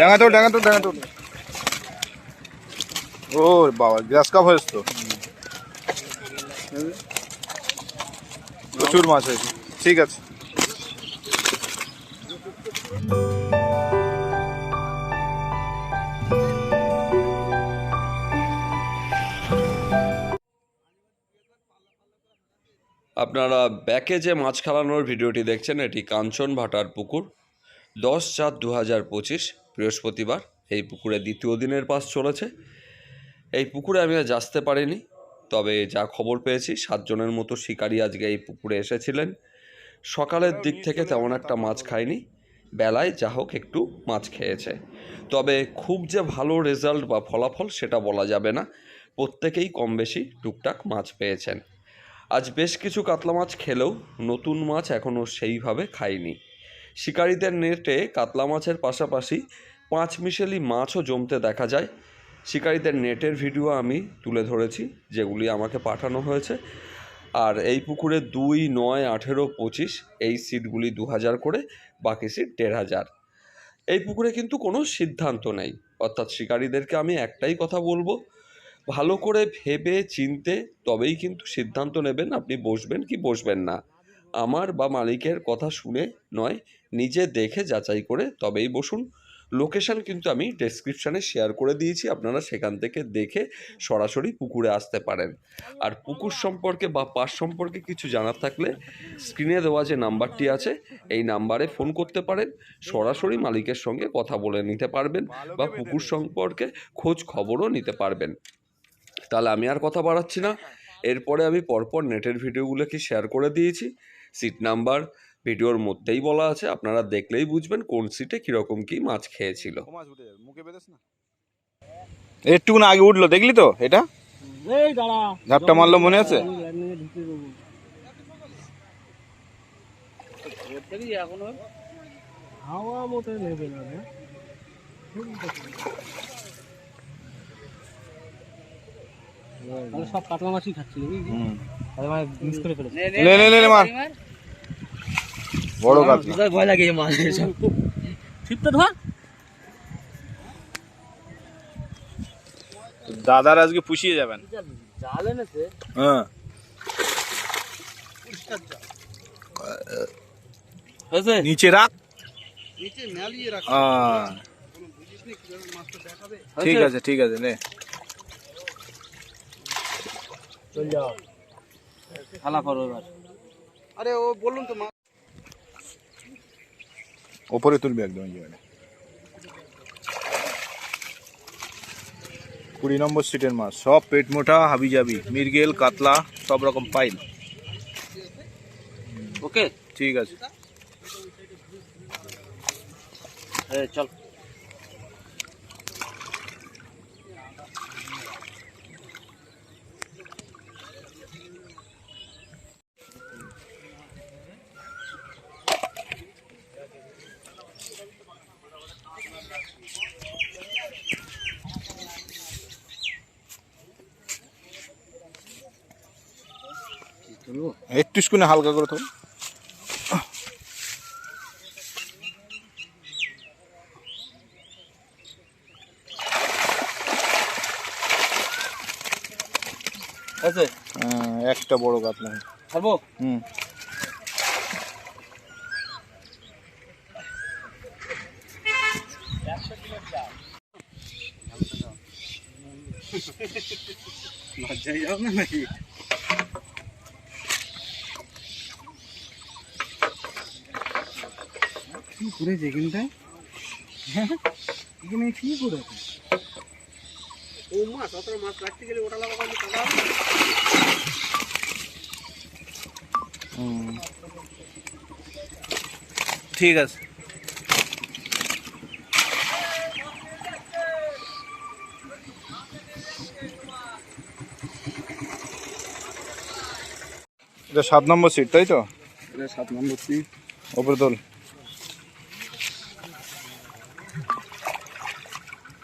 ডাঙা তো ডাঙা ও বাবা, গ্রাস কাপ হয়েছে তো। প্রচুর মাছ হয়েছে। ঠিক আছে। আপনারা ব্যাকে যে মাছ খেলানোর ভিডিওটি দেখছেন, এটি কাঞ্চন ভাটার পুকুর। দশ চার দু হাজার পঁচিশ, বৃহস্পতিবার। এই পুকুরে দ্বিতীয় দিনের পাস চলেছে। এই পুকুরে আমি আজ আসতে পারিনি, তবে যা খবর পেয়েছি, সাতজনের মতো শিকারী আজকে এই পুকুরে এসেছিলেন। সকালের দিক থেকে তেমন একটা মাছ খায়নি বেলায় যা হোক একটু মাছ খেয়েছে। তবে খুব যে ভালো রেজাল্ট বা ফলাফল সেটা বলা যাবে না। প্রত্যেকেই কম বেশি টুকটাক মাছ পেয়েছেন। আজ বেশ কিছু কাতলা মাছ খেলেও নতুন মাছ এখনও সেইভাবে খাইনি। শিকারীদের নেটে কাতলা মাছের পাশাপাশি পাঁচ মিশেলি মাছও জমতে দেখা যায়। শিকারীদের নেটের ভিডিও আমি তুলে ধরেছি, যেগুলি আমাকে পাঠানো হয়েছে। আর এই পুকুরে দুই, নয়, আঠেরো, পঁচিশ, এই সিটগুলি দু হাজার করে, বাকি সিট দেড় হাজার এই পুকুরে কিন্তু কোনো সিদ্ধান্ত নেই। অর্থাৎ শিকারীদেরকে আমি একটাই কথা বলব, ভালো করে ভেবে, চিনতে, তবেই কিন্তু সিদ্ধান্ত নেবেন আপনি বসবেন কি বসবেন না। আমার বা মালিকের কথা শুনে নয়, নিজে দেখে যাচাই করে তবেই বসুন। লোকেশন কিন্তু আমি ডেসক্রিপশানে শেয়ার করে দিয়েছি, আপনারা সেখান থেকে দেখে সরাসরি পুকুরে আসতে পারেন। আর পুকুর সম্পর্কে বা পাশ সম্পর্কে কিছু জানার থাকলে স্ক্রিনে দেওয়া যে নাম্বারটি আছে, এই নাম্বারে ফোন করতে পারেন। সরাসরি মালিকের সঙ্গে কথা বলে নিতে পারবেন বা পুকুর সম্পর্কে খোঁজ খবরও নিতে পারবেন। তাহলে আমি আর কথা বাড়াচ্ছি না। এরপরে আমি পরপর নেটের ভিডিওগুলোকে শেয়ার করে দিয়েছি। সিট নাম্বার ভিডিওর মধ্যেই বলা আছে। আপনারা দেখলেই বুঝবেন কোন সিটে কীরকম কি মাছ খেয়েছিল। একটু না আগে উঠল দেখলি তো এটা? ঝাপটা মারলো মনে আছে? হাওয়া মতো নেবে না সব কাতলা মাছই খাচ্ছি নাকি হুম। তাহলে মানে মিস করে ফেলেছি লে লে লে লে, মার বড় কাতলা ভয় লাগে এই মাছ ছিপটা ধর দাদার আজকে পুষিয়ে যাবেন জাল এনেছে হ্যাঁ হয়েছে নিচে রাখ নিচে নালিয়ে রাখ আহ, ঠিক আছে ঠিক আছে নে চল যাও খালা করো এবার আরে ও বলুন তো মা। ওপরে তুলবি একদম জায়গাটা। কুড়ি নম্বর সিটের মাছ সব পেট মোটা হাবি যাবি মিরগেল কাতলা সব রকম পাইল। ওকে? ঠিক আছে। চল। একটু স্কুনে হালকা করে তো আছে? হ্যাঁ, একটা বড় কাতলা ছাড়বো? হুম। লজ্জায় যাও না নাকি? কি করেছে এখানটায়? হ্যাঁ এখানে কি করেছে ও মাছ অত মাছ রাখতে গেলে ওটা লাগা কাটা ঠিক আছে। এটা সাত নম্বর সিট তাই তো? এটা সাত নম্বর সিট ওপরে তোল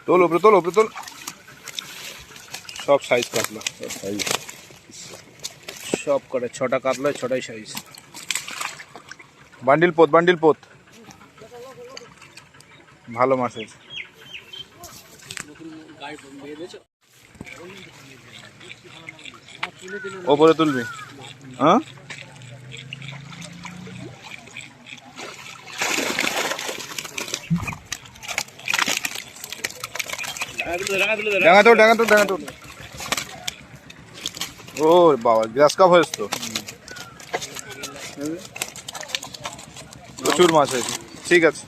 তোল ওপরে তোল ওপরে তোল। সব সাইজ সব সাইজ সব করে ছটা কাটলো ছটাই সাইজ বান্ডিল পোত বান্ডিল পোত। ভালো মাছ হয়েছে ওপরে তুলবি। হ্যাঁ? ডাঙা তো ডাঙা তো ডাঙা তো ও বাবা গ্রাস কাপ হয়েছে তো। প্রচুর মাছ হয়েছে। ঠিক আছে।